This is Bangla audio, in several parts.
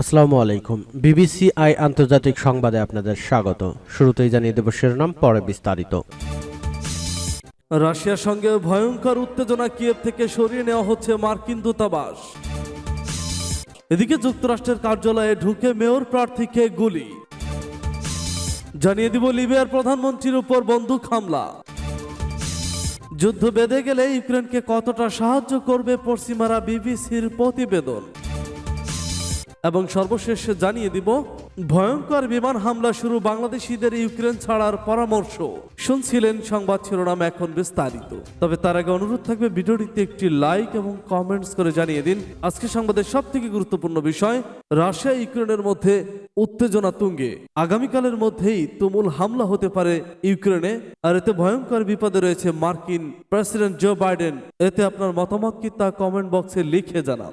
আসসালামু আলাইকুম। বিবিসি আই আন্তর্জাতিক সংবাদে আপনাদের স্বাগত। শুরুতেই জানিয়ে দেব শিরোনাম, পরে বিস্তারিত। রাশিয়ার সঙ্গে ভয়ঙ্কর উত্তেজনা কিয়েভ থেকে সরিয়ে নেওয়া হচ্ছে মার্কিন দূতাবাস। এদিকে যুক্তরাষ্ট্রের কার্যালয়ে ঢুকে মেয়র প্রার্থীকে গুলি। জানিয়ে দিব লিবিয়ার প্রধানমন্ত্রীর উপর বন্দুক হামলা। যুদ্ধ বেঁধে গেলে ইউক্রেনকে কতটা সাহায্য করবে পশ্চিমারা বিবিসির প্রতিবেদন। এবং সর্বশেষ জানিয়ে দিব, ভয়ঙ্কর বিমান হামলা শুরু বাংলাদেশিদের ইউক্রেন ছাড়ার পরামর্শ। শুনছিলেন সংবাদ শিরোনাম এখন বিস্তারিত। তবে তার আগে অনুরোধ থাকবে ভিডিওটিতে একটি লাইক এবং কমেন্টস করে জানিয়ে দিন। আজকে সংবাদের সব থেকে গুরুত্বপূর্ণ বিষয়, রাশিয়া, ইউক্রেনের মধ্যে উত্তেজনা তুঙ্গে। আগামীকালের মধ্যেই তুমুল হামলা হতে পারে ইউক্রেনে, আর এতে ভয়ঙ্কর বিপদে রয়েছে মার্কিন প্রেসিডেন্ট জো বাইডেন। এতে আপনার মতামত কি তা কমেন্ট বক্সে লিখে জানান।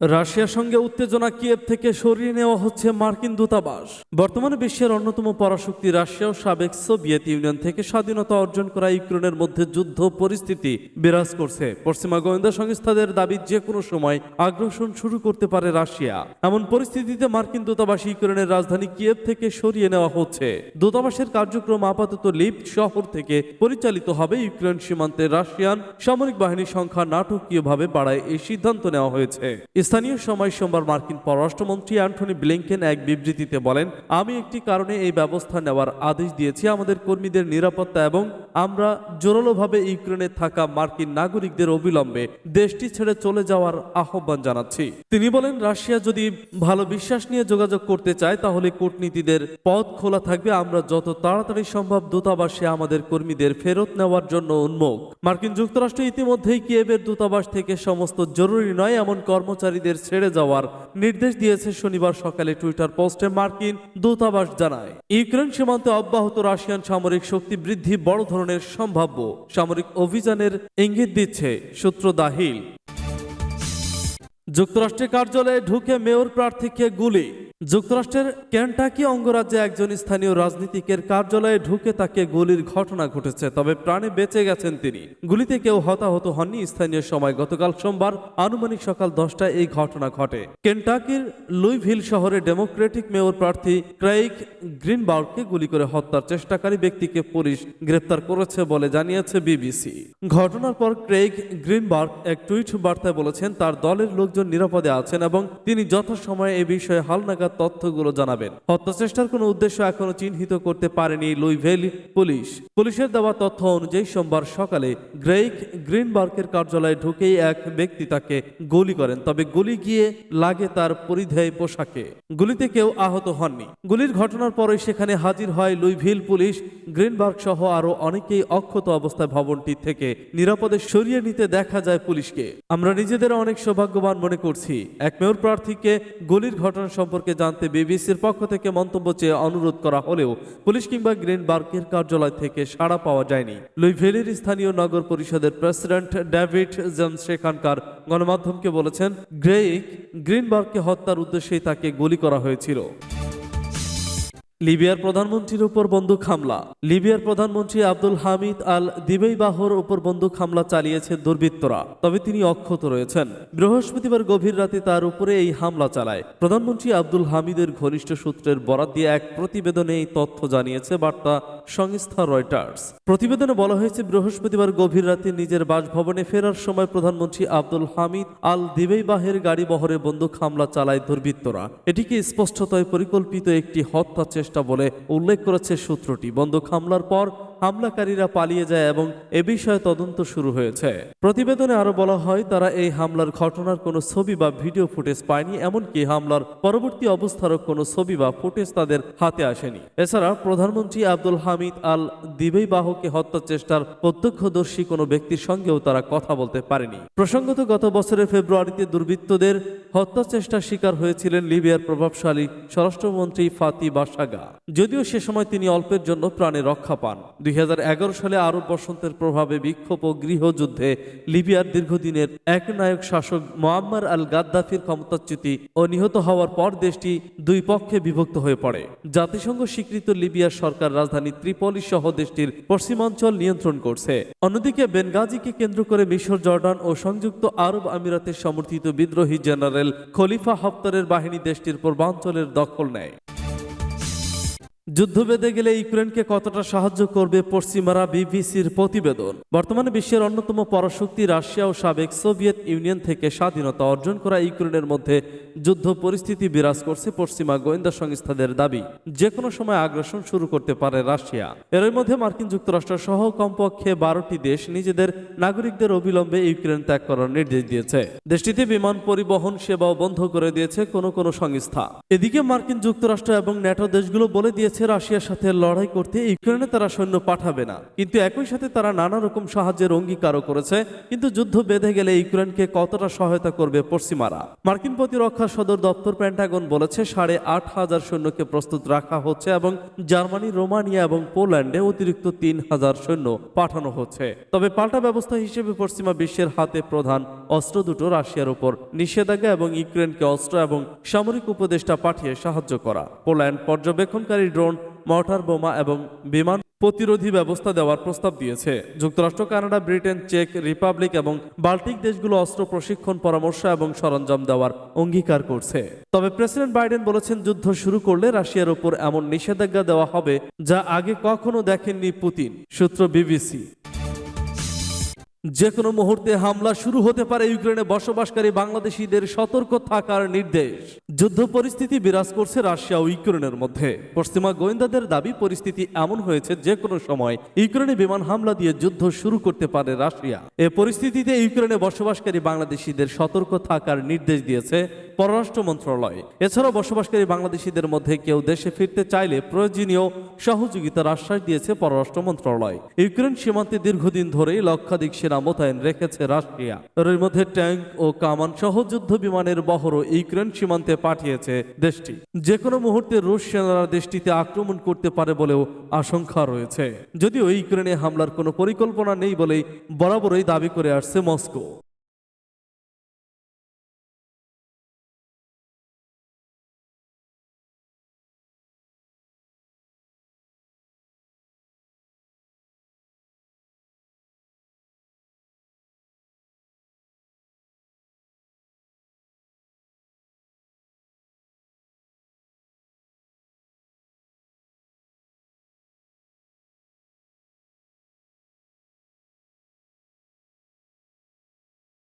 রাশিয়ার সঙ্গে উত্তেজনা কিয়েভ থেকে সরিয়ে নেওয়া হচ্ছে মার্কিন দূতাবাস। বর্তমানে বিশ্বের অন্যতম পরাশক্তি রাশিয়া ও সাবেক সোভিয়েত ইউনিয়ন থেকে স্বাধীনতা অর্জন করা ইউক্রেনের মধ্যে যুদ্ধ পরিস্থিতি বিরাজ করছে। পশ্চিমা গোয়েন্দা সংস্থাদের দাবি, যে কোনো সময় আগ্রাসন শুরু করতে পারে রাশিয়া। এমন পরিস্থিতিতে মার্কিন দূতাবাস ইউক্রেনের রাজধানী কিয়েভ থেকে সরিয়ে নেওয়া হচ্ছে। দূতাবাসের কার্যক্রম আপাতত লিপ শহর থেকে পরিচালিত হবে। ইউক্রেন সীমান্তে রাশিয়ান সামরিক বাহিনীর সংখ্যা নাটকীয়ভাবে বাড়ায় এই সিদ্ধান্ত নেওয়া হয়েছে। স্থানীয় সময় সোমবার মার্কিন পররাষ্ট্রমন্ত্রী অ্যান্টনি ব্লিংকেন এক বিবৃতিতে বলেন, আমি একটি কারণে এই ব্যবস্থা নেওয়ার আদেশ দিয়েছি। আমাদের কর্মীদের নিরাপত্তা এবং আমরা জোরালোভাবে ইউক্রেনে থাকা মার্কিন নাগরিকদের অবিলম্বে দেশটি ছেড়ে চলে যাওয়ার আহ্বান জানাচ্ছি। তিনি বলেন, রাশিয়া যদি ভালো বিশ্বাস নিয়ে যোগাযোগ করতে চায়, তাহলে কূটনীতিদের পথ খোলা থাকবে। আমরা যত তাড়াতাড়ি সম্ভব দূতাবাসে আমাদের কর্মীদের ফেরত নেওয়ার জন্য উন্মুখ। মার্কিন যুক্তরাষ্ট্র ইতিমধ্যেই কিয়েভের দূতাবাস থেকে সমস্ত জরুরি নয়, এমন কর্মচারীদের ছেড়ে যাওয়ার নির্দেশ দিয়েছে শনিবার সকালে টুইটার পোস্টে মার্কিন দূতাবাস জানায়। ইউক্রেন সীমান্তে অব্যাহত রাশিয়ান সামরিক শক্তি বৃদ্ধি বড় ধরনের সম্ভাব্য। সামরিক অভিযানের ইঙ্গিত দিচ্ছে সূত্র দাহিল যুক্তরাষ্ট্রের কার্যালয়ে ঢুকে মেয়র প্রার্থীকে গুলি। যুক্তরাষ্ট্রের কেন্টাকি অঙ্গরাজ্যে একজন স্থানীয় রাজনীতিকের কার্যালয়ে ঢুকে তাকে গুলির ঘটনা ঘটেছে, তবে প্রাণে বেঁচে গেছেন তিনি। গুলিতে কেউ হতাহত হননি, স্থানীয় সময় গতকাল সোমবার আনুমানিক সকাল দশটায় এই ঘটনা ঘটে। কেন্টাকির লুইভিল শহরে ডেমোক্রেটিক মেয়র প্রার্থী ক্রাইক গ্রিনবার্গকে গুলি করে হত্যার চেষ্টাকারী ব্যক্তিকে পুলিশ গ্রেপ্তার করেছে বলে জানিয়েছে বিবিসি। ঘটনার পর ক্রেইগ গ্রিনবার্গ এক টুইট বার্তায় বলেছেন, তার দলের লোকজন নিরাপদে আছেন এবং তিনি যথাসময়ে এ বিষয়ে হালনাগাদ তথ্যগুলো জানাবেন। হত্যাচেষ্টার কোনো উদ্দেশ্য এখনও চিহ্নিত করতে পারেনি লুইভেল পুলিশ। পুলিশের দেওয়া তথ্য অনুযায়ী সোমবার সকালে গ্রেইক গ্রিনবার্গের কার্যালয়ে ঢুকেই এক ব্যক্তি তাকে গুলি করেন, তবে গুলি গিয়ে লাগে তার পরিধেয় পোশাকে। গুলিতে কেউ আহত হননি। গুলির ঘটনার পরে সেখানে হাজির হয় লুইভিল পুলিশ। গ্রিনবার্গ সহ আরও অনেকেই অক্ষত অবস্থায় ভবনটি থেকে নিরাপদে সরিয়ে নিতে দেখা যায় পুলিশকে। আমরা নিজেদের অনেক সৌভাগ্যবান মনে করছি। এক মেয়র প্রার্থীকে গুলির ঘটনা সম্পর্কে জানতে বিবিসির পক্ষ থেকে মন্তব্য চেয়ে অনুরোধ করা হলেও পুলিশ কিংবা গ্রিনবার্গের কার্যালয় থেকে সাড়া পাওয়া যায়নি। লুইভেলির স্থানীয় নগর পরিষদের প্রেসিডেন্ট ডেভিড জেমস সেখানকার গণমাধ্যমকে বলেছেন, গ্রেইক গ্রিনবার্গকে হত্যার উদ্দেশ্যেই তাকে গুলি করা হয়েছিল। লিবিয়ার প্রধানমন্ত্রীর উপর বন্দুক হামলা। লিবিয়ার প্রধানমন্ত্রী আব্দুল হামিদ আল দিবেইবাহর উপর বন্দুক হামলা চালিয়েছে দুর্বৃত্তরা, তবে তিনি অক্ষত রয়েছেন। বৃহস্পতিবার গভীর রাতে তার উপরে এই হামলা চালায়। প্রধানমন্ত্রী আব্দুল হামিদের ঘনিষ্ঠ সূত্রের বরাত দিয়ে এক প্রতিবেদনে এই তথ্য জানিয়েছে বার্তা সংস্থা রয়টার্স। প্রতিবেদনে বলা হয়েছে, বৃহস্পতিবার গভীর রাতে নিজের বাসভবনে ফেরার সময় প্রধানমন্ত্রী আব্দুল হামিদ আল দিবেইবাহের গাড়ি বহরে বন্দুক হামলা চালায় দুর্বৃত্তরা। এটিকে স্পষ্টতই পরিকল্পিত একটি হত্যা চেষ্টা বলে উল্লেখ করেছে সূত্রটি। বন্দুক হামলার পর হামলাকারীরা পালিয়ে যায় এবং এ বিষয়ে তদন্ত শুরু হয়েছে। প্রতিবেদনে আরও বলা হয়, তারা এই হামলার ঘটনার কোনো ছবি বা ভিডিও ফুটেজ পায়নি, এমনকি হামলার পরবর্তী অবস্থারও কোনো ছবি বা ফুটেজ তাদের হাতে আসেনি। এছাড়া প্রধানমন্ত্রী আব্দুল হামিদ আল দিবেই বাহকে হত্যা চেষ্টার প্রত্যক্ষদর্শী কোনো ব্যক্তির সঙ্গেও তারা কথা বলতে পারেনি। প্রসঙ্গত, গত বছরের ফেব্রুয়ারিতে দুর্বৃত্তদের হত্যা চেষ্টার শিকার হয়েছিলেন লিবিয়ার প্রভাবশালী স্বরাষ্ট্রমন্ত্রী ফাতি বাসাগা। যদিও সে সময় তিনি অল্পের জন্য প্রাণে রক্ষা পান। দুই সালে আরব বসন্তের প্রভাবে বিক্ষোভ ও গৃহযুদ্ধে লিবিয়ার দীর্ঘদিনের একনায়ক শাসক মোয়াম্মার আল গাদ্দাফির ক্ষমতাচ্যুতি ও নিহত হওয়ার পর দেশটি দুই পক্ষে বিভক্ত হয়ে পড়ে। জাতিসংঘ স্বীকৃত লিবিয়ার সরকার রাজধানী ত্রিপলি সহ দেশটির পশ্চিমাঞ্চল নিয়ন্ত্রণ করছে। অন্যদিকে বেনগাজিকে কেন্দ্র করে মিশর, জর্ডান ও সংযুক্ত আরব আমিরাতের সমর্থিত বিদ্রোহী জেনারেল খলিফা হফতারের বাহিনী দেশটির পূর্বাঞ্চলের দখল নেয়। যুদ্ধ বেঁধে গেলে ইউক্রেনকে কতটা সাহায্য করবে পশ্চিমারা বিবিসির প্রতিবেদন। বর্তমানে বিশ্বের অন্যতম পরাশক্তি রাশিয়া ও সাবেক সোভিয়েত ইউনিয়ন থেকে স্বাধীনতা অর্জন করা ইউক্রেনের মধ্যে যুদ্ধ পরিস্থিতি বিরাজ করছে পশ্চিমা গোয়েন্দা সংস্থাদের দাবি। যে কোনো সময় আগ্রাসন শুরু করতে পারে রাশিয়া। এর মধ্যে মার্কিন যুক্তরাষ্ট্র সহ কমপক্ষে বারোটি দেশ নিজেদের নাগরিকদের অবিলম্বে ইউক্রেন ত্যাগ করার নির্দেশ দিয়েছে। দেশটিতে বিমান পরিবহন সেবাও বন্ধ করে দিয়েছে কোনো কোনো সংস্থা। এদিকে মার্কিন যুক্তরাষ্ট্র এবং ন্যাটো দেশগুলো বলে দিয়েছে রাশিয়ার সাথে লড়াই করতে, ইউক্রেনে তারা সৈন্য পাঠাবে না। কিন্তু একই সাথে তারা নানা রকম সাহায্যের অঙ্গীকারও করেছে। কিন্তু যুদ্ধ বেঁধে গেলে ইউক্রেনকে কতটা সহায়তা করবে পশ্চিমারা? মার্কিন প্রতিরক্ষা সদর দপ্তর প্যান্টাগন বলেছে, সাড়ে আট হাজার সৈন্যকে প্রস্তুত রাখা হচ্ছে এবং জার্মানি, রোমানিয়া এবং পোল্যান্ডে অতিরিক্ত তিন হাজার সৈন্য পাঠানো হচ্ছে। তবে পাল্টা ব্যবস্থা হিসেবে পশ্চিমা বিশ্বের হাতে প্রধান অস্ত্র দুটো রাশিয়ার উপর, নিষেধাজ্ঞা এবং ইউক্রেনকে অস্ত্র এবং সামরিক উপদেষ্টা পাঠিয়ে সাহায্য করা। পোল্যান্ড পর্যবেক্ষণকারী ড্রোন, মর্টার বোমা এবং বিমান প্রতিরোধী ব্যবস্থা দেওয়ার প্রস্তাব দিয়েছে। যুক্তরাষ্ট্র, কানাডা, ব্রিটেন, চেক রিপাবলিক এবং বাল্টিক দেশগুলো অস্ত্র প্রশিক্ষণ পরামর্শ এবং সরঞ্জাম দেওয়ার অঙ্গীকার করছে। তবে প্রেসিডেন্ট বাইডেন বলেছেন, যুদ্ধ শুরু করলে রাশিয়ার উপর এমন নিষেধাজ্ঞা দেওয়া হবে যা আগে কখনো দেখেননি পুতিন, সূত্র বিবিসি। যে কোনো মুহূর্তে হামলা শুরু হতে পারে ইউক্রেনে বসবাসকারী বাংলাদেশিদের সতর্ক থাকার নির্দেশ। যুদ্ধ পরিস্থিতি বিরাজ করছে রাশিয়া ও ইউক্রেনের মধ্যে। পশ্চিমা গোয়েন্দাদের দাবি, পরিস্থিতি এমন হয়েছে যে কোনো সময় ইউক্রেনে বিমান হামলা দিয়ে যুদ্ধ শুরু করতে পারে রাশিয়া। এ পরিস্থিতিতে ইউক্রেনে বসবাসকারী বাংলাদেশিদের সতর্ক থাকার নির্দেশ দিয়েছে পররাষ্ট্র মন্ত্রণালয়। এছাড়াও বসবাসকারী বাংলাদেশিদের মধ্যে কেউ দেশে ফিরতে চাইলে প্রয়োজনীয় সহযোগিতার আশ্বাস দিয়েছে পররাষ্ট্র মন্ত্রণালয়। ইউক্রেন সীমান্তে দীর্ঘদিন ধরেই লক্ষাধিক সেনা মোতায়েন রেখেছে রাশিয়া। এর মধ্যে ট্যাঙ্ক ও কামান সহ যুদ্ধ বিমানের বহরও ইউক্রেন সীমান্তে পাঠিয়েছে দেশটি। যে কোনো মুহূর্তে রুশ সেনারা দেশটিতে আক্রমণ করতে পারে বলেও আশঙ্কা রয়েছে। যদিও ইউক্রেনে হামলার কোনো পরিকল্পনা নেই বলেই বরাবরই দাবি করে আসছে মস্কো।